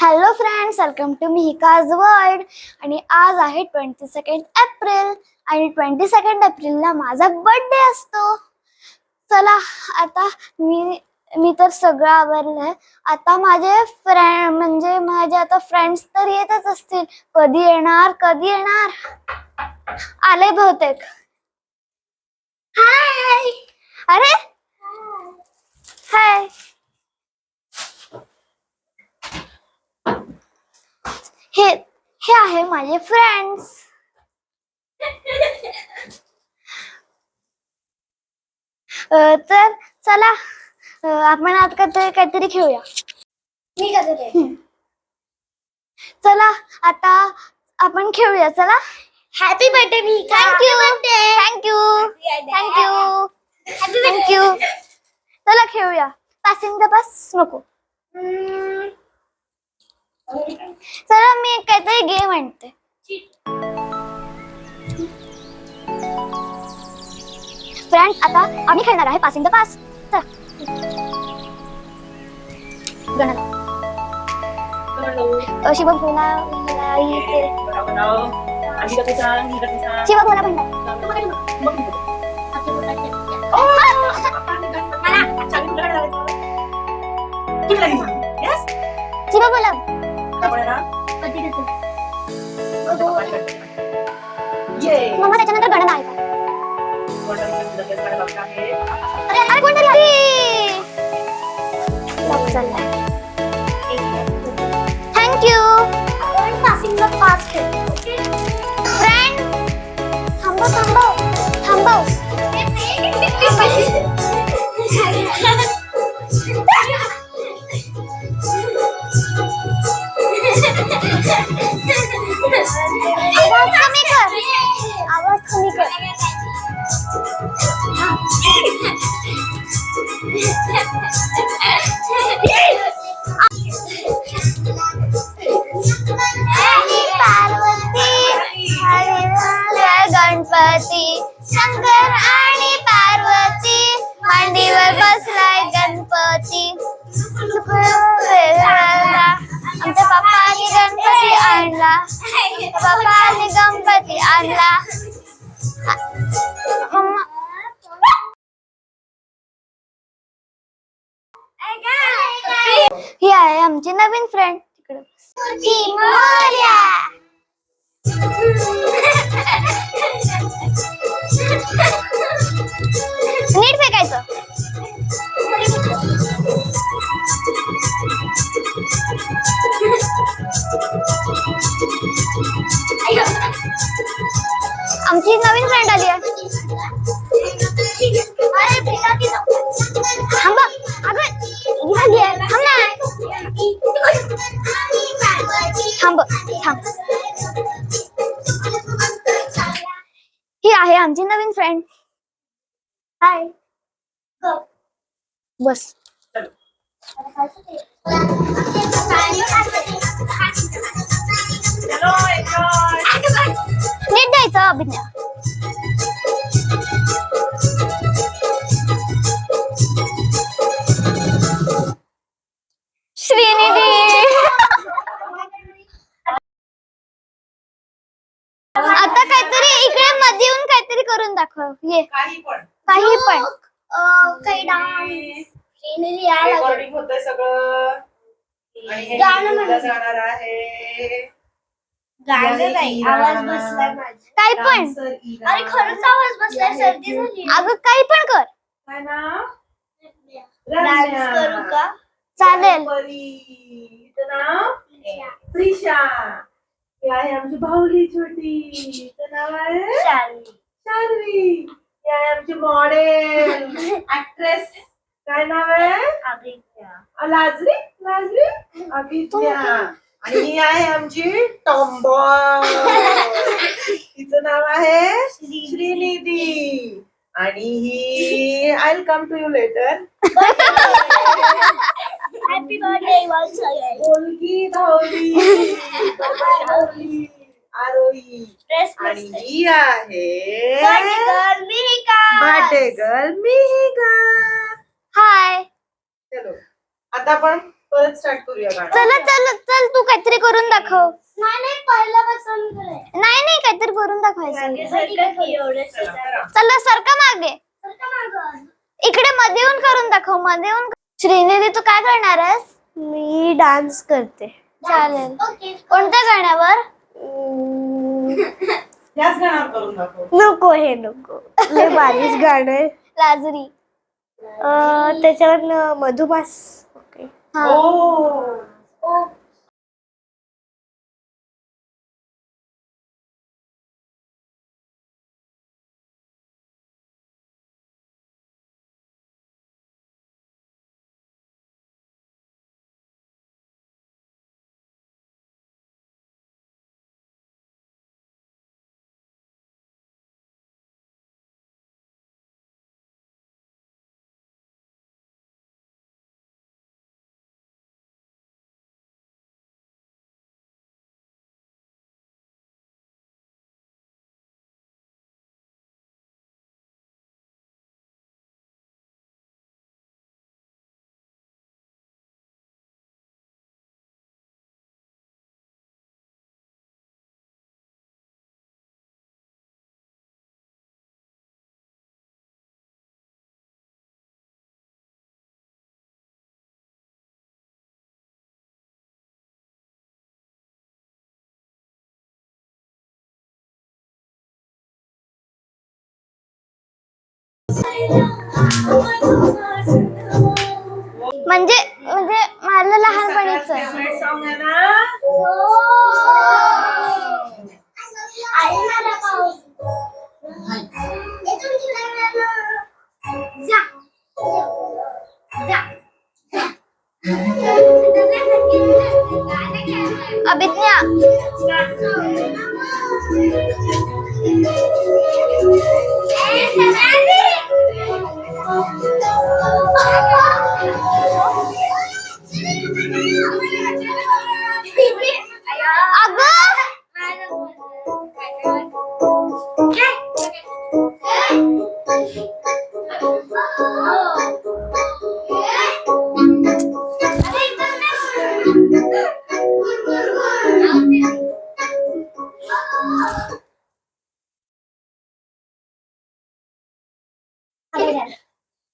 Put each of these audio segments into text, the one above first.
Hello friends welcome to Mihika's world आणि आज आहे ट्वेंटी सेकंड एप्रिल आणि ट्वेंटी सेकंड एप्रिलला माझा बर्थडे असतो. चला आता मी मी तर सगळं आवरलंय. आता माझे फ्रेंड म्हणजे माझे आता फ्रेंड्स तर येतच असतील. कधी येणार कधी येणार? आले बहुतेक. हाय अरे. हाय हे हे आहे माझे फ्रेंड्स तर चला आपण आज काहीतरी काहीतरी खेळूया. मी ते चला आता आपण खेळूया. चला. Happy birthday me thank you thank you thank you thank you चला खेळूया. पासिंग द पास नको. चला मी काहीतरी गेम आणते. फ्रेंड आता आम्ही खेळणार आहे पासिंग द पास चला. गणना. अ, शिव भोला भोलाई ते. शिव भोला भंडार. शिव भोला मम्मा त्याच्यानंतर गणना आहे का? अरे अरे कोणतरी आली थँक्यू फ्रेंड थांबव थांबव गणपती शंकर आणि पार्वती. मांडीवर बसलाय गणपती. आमच्या पप्पानी गणपती आणला. पप्पानी गणपती आणला. ही आहे आमची नवीन फ्रेंड तिकडे आमची नवीन फ्रेंड आली आहे. थांबा. अगं ही आहे. थांब ना. थांब थांब. ही आहे आमची नवीन फ्रेंड हाय बस. नीट द्यायचं अभिज्ञा श्रीनिधी. आता काहीतरी इकडे मध्ये येऊन काहीतरी करून दाखव. ये. काही पण. काही पण. काही डान्स श्रीनिधी. यायला लागली. रेकॉर्डिंग होतंय सगळं. आणि हे गाणं म्हणायचं. जाणार आहे. गाणं नाही आवाज बसलाय माझा काही पण. इरा. अरे खरंच आवाज बसलाय सर्दी झाली. अगं काही पण कर. काय नाव? डान्स रम्या. करू का? चालेल. परी. हिचं नाव? प्रिशा. ही आहे आमची भाऊली छोटी. हिचं नाव आहे? शाली. शान्वी. ही आहे आमची मॉडेल ऍक्ट्रेस काय नाव आहे? आदित्य. अ, लाजरी? लाजरी? अभिज्ञा. आणि ही आहे आमची टॉम्बॉय. तिचं नाव आहे श्रीनिधी. आणि ही I will come to you later धावली धावली आरोही. आणि. ही आहे. बर्थडे गर्ल मिहिका हाय चलो आता आपण परत स्टार्ट करूया गाणं. चला चल चल तू काहीतरी करून दाखव. नाही नाही पहिल्यापासून करे. नाही नाही काहीतरी करून दाखवायचं. की चला, करा. चला सारखं मागे. सारखं मागं. इकडे मध्ये येऊन करून दाखवमध्ये येऊन श्रीनिधी तू काय करणार आहेस? मी डान्स करते. चालेल. ओके कोणत्या गाण्यावर? याच गाण्यावर करून दाखव. नको हे नको. लय बारीक गाणं आहे. लाजरी. अं, त्याच्यावर मधुमास ओके हा म्हणजे म्हणजे मला लहानपणीच अभिज्ञा.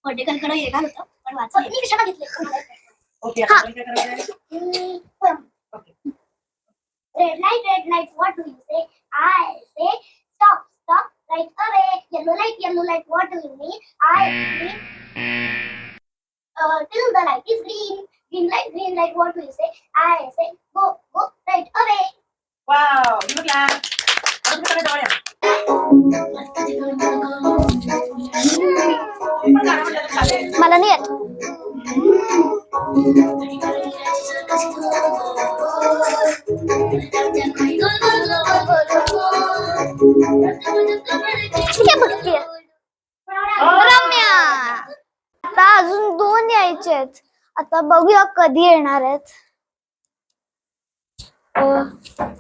पटेकरकडे हे काय होतं पण वाचलं मी कशाला ओके आता आपण काय red light, what do you say? I say stop, stop, right away. Yellow light, yellow light, what do you mean? I mean uh, till the light is green. Green light, green light, what do you say? I say go, go, right away. Wow clap. अजून काय करायचं बाळा? मला नाही येत. ठीक बघतीये रम्या आता अजून दोन यायचे आहेत. आता बघूया कधी येणार आहेत.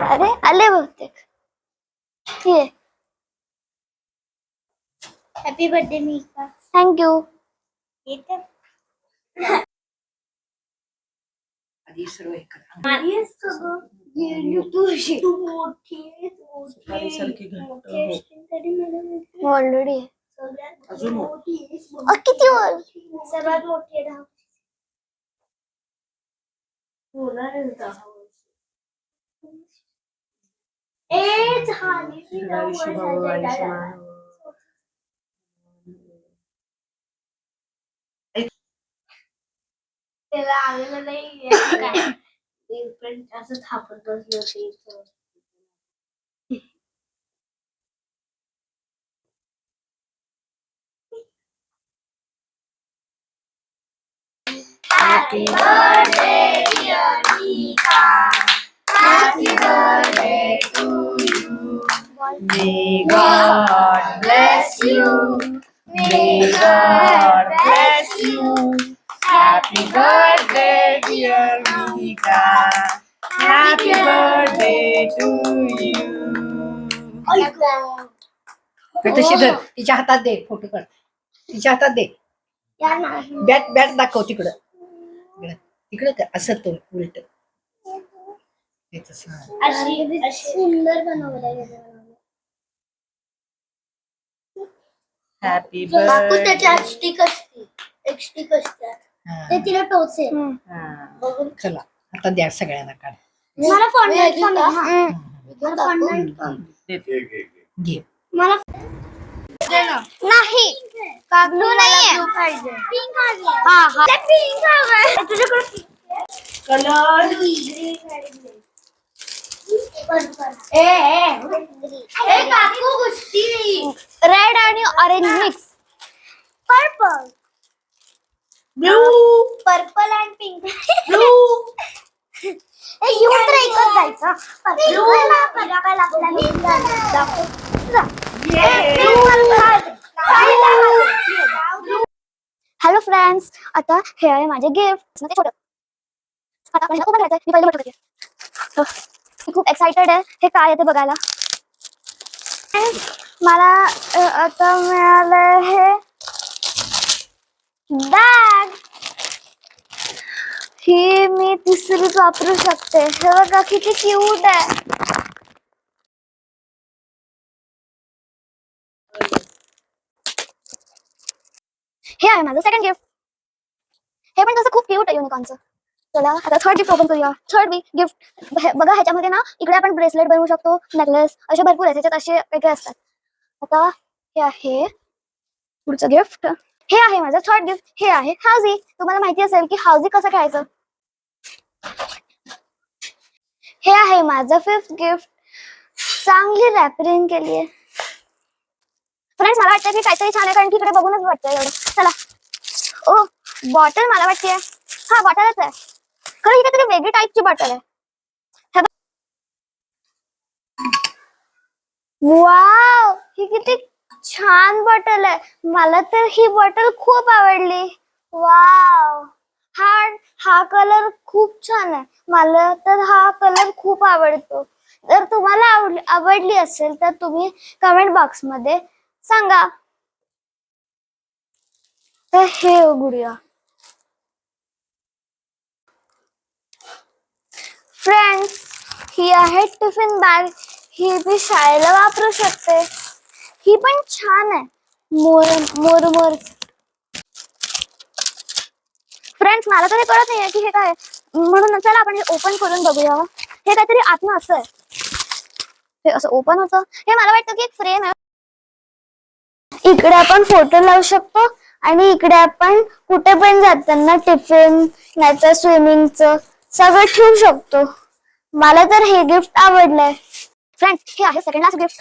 अरे आले बहुतेक. हॅपी बर्थडे मी थँक्यू आधी सर्व हे करा. सुपारीसारखी घट्ट हो. ऑलरेडी अजून हो. किती वर सर्वात मोठी आहे दहा ए झाली त्याला आलेलं नाही आहे काय ते पण असं थापत बसले होते इथं. Happy birthday, dear Mika. Happy birthday to you. May God bless you. May God bless you. Happy birthday, dear Mika. Happy birthday to you. तशी धर तिच्या हातात दे फोटो काढ. तिच्या हातात दे. बॅट बॅट दाखव तिकडं. इकडं. तिकडे कर. असं तो उलट. तसं. अशी अशी. सुंदर बनवलंय हॅपी त्याच्यात स्टिक असते. एक स्टिक असते हा. ते तिला टोचे बर्थडे चला आता द्या सगळ्यांना काढ. मला फॉन्डंट पण हम्म. मला fondant घे मला नाही. कागदू नाहीये. पिंक हा हा. तुझ्याकडे कलर ए ए काकू गोष्टी रेड आणि orange mix purple blue. Purple and pink blue. ए येऊन तर एकच जायचं. पर्पल हॅलो फ्रेंड्स आता हे आहे माझे गिफ्ट ते छोटं आता आपण करायचंय. मी पहिले मोठं करते मी खूप एक्साइटेड आहे. हे काय आहे ते बघायला. मला आता मिळालं हे. बॅग. ही मी तिसरीच वापरू शकते. हे बघा किती क्यूट आहे. हे आहे माझं सेकंड गिफ्ट हे पण कसं खूप क्यूट आहे युनिकॉर्नचं चला आता थर्ड गिफ्ट ओपन करूया. थर्ड गिफ्ट बघा ह्याच्यामध्ये ना इकडे आपण ब्रेसलेट बनवू शकतो नेकलेस असे भरपूर आहेत त्याच्यात असे वेगळे असतात. आता हे आहे पुढचं गिफ्ट हे आहे माझं थर्ड गिफ्ट हे आहे हाऊजी तुम्हाला माहिती असेल की हाऊजी कसं खेळायचं? हे आहे माझं फिफ्थ गिफ्ट चांगली रॅपरिंग केली आहे. फ्रेंड्स मला वाटतं की काहीतरी छान आहे कारण की इकडे बघूनच वाटतंय एवढं. चला. ओ बॉटल मला वाटते. हा बॉटलच आहे. खरं ही काहीतरी वेगळी टाईपची बॉटल आहे. वाव ही किती छान बॉटल आहे. मला तर ही बॉटल खूप आवडली. वाव. हा हा कलर खूप छान आहे. मला तर हा कलर खूप आवडतो. जर तुम्हाला आवडली आवडली असेल तर तुम्ही कमेंट बॉक्समध्ये सांगा. तर हे उघडूया. फ्रेंड्स ही आहे टिफिन बॅग ही मी शाळेला वापरू शकते. ही पण छान आहे. मोर मोर मोर. फ्रेंड्स मला तर हे कळत नाहीये की हे काय म्हणून चला आपण हे ओपन करून बघूया. हे काहीतरी आतनं असं आहे. हे असं ओपन होतं. हे मला वाटतं की एक फ्रेम आहे. इकडे आपण फोटो लावू शकतो आणि इकडे आपण कुठे पण जाताना टिफिन नाहीतर स्विमिंगचं सगळं ठेवू शकतो. मला तर हे गिफ्ट आवडलंय. फ्रेंड्स हे आहे सेकंड लास्ट गिफ्ट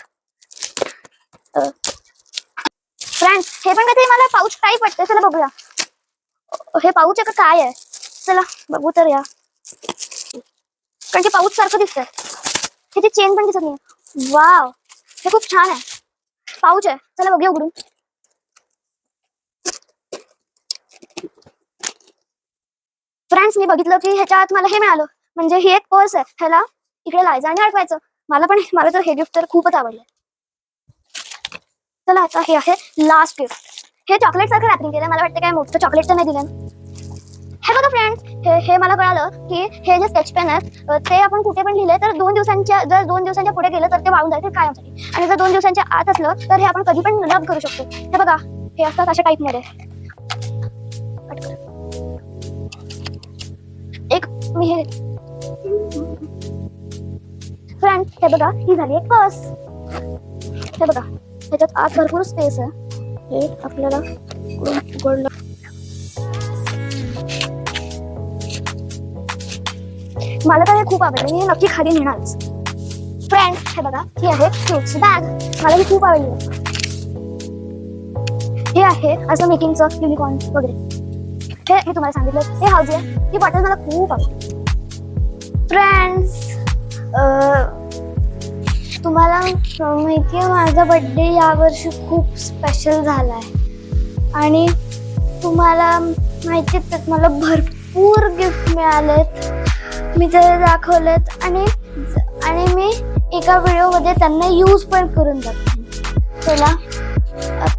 फ्रेंड्स हे पण काहीतरी मला पाऊच टाईप वाटतंय. चला बघूया. हे पाऊच आहे का काय आहे? चला बघू तर या. कारण ते पाऊच सारखं दिसतंय. ते चेन पण दिसत नाही वाव हे खूप छान आहे. पाऊच आहे. चला बघूया उघडून. फ्रेंड्स मी बघितलं की ह्याच्या आत मला हे मिळालं. म्हणजे ही एक पर्स आहे. ह्याला इकडे लायचं आणि अडकवायचं मला पण मला तर हे गिफ्ट तर खूपच आवडलं. चला आता हे आहे लास्ट गिफ्ट हे चॉकलेट सारखं रॅपिंग केलं मला वाटतं काय मोठं चॉकलेट तर नाही दिलं. हे बघा फ्रेंड्स हे हे मला कळालं की हे जे स्केच पेन आहेत ते आपण कुठे पण लिहिले तर दोन दिवसांच्या जर दोन दिवसांच्या पुढे गेलं तर ते वाळून जायचे कायमसाठी आणि जर दोन दिवसांच्या आत असलं तर हे आपण कधी पण रब करू शकतो. हे बघा हे असतात अशा टाईपमध्ये. एक मी हे फ्रेंड्स हे बघा ही झाली एक पर्स हे बघा. ह्याच्यात आत भरपूर स्पेस आहे. हे आपल्याला उघडलं? मला तर हे खूप आवडलं. मी नक्की खाली नेणारच फ्रेंड हे बघा. ही आहे फ्रुट्स बॅग मला ही खूप आवडली. हे आहे असं मेकिंगचं युनिकॉर्न वगैरे. हे मी तुम्हाला सांगितलं. हे हाऊजी आहे. ही बॉटल मला खूप आवडली फ्रेंड्स तुम्हाला माहिती आहे माझा बड्डे यावर्षी खूप स्पेशल झाला आहे आणि तुम्हाला माहिती आहेत त्यात मला भरपूर गिफ्ट मिळालेत. मी ते दाखवलेत आणि आणि मी एका व्हिडिओमध्ये त्यांना यूज पण करून दाखवले चला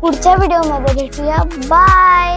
पुढच्या व्हिडिओमध्ये भेटूया. बाय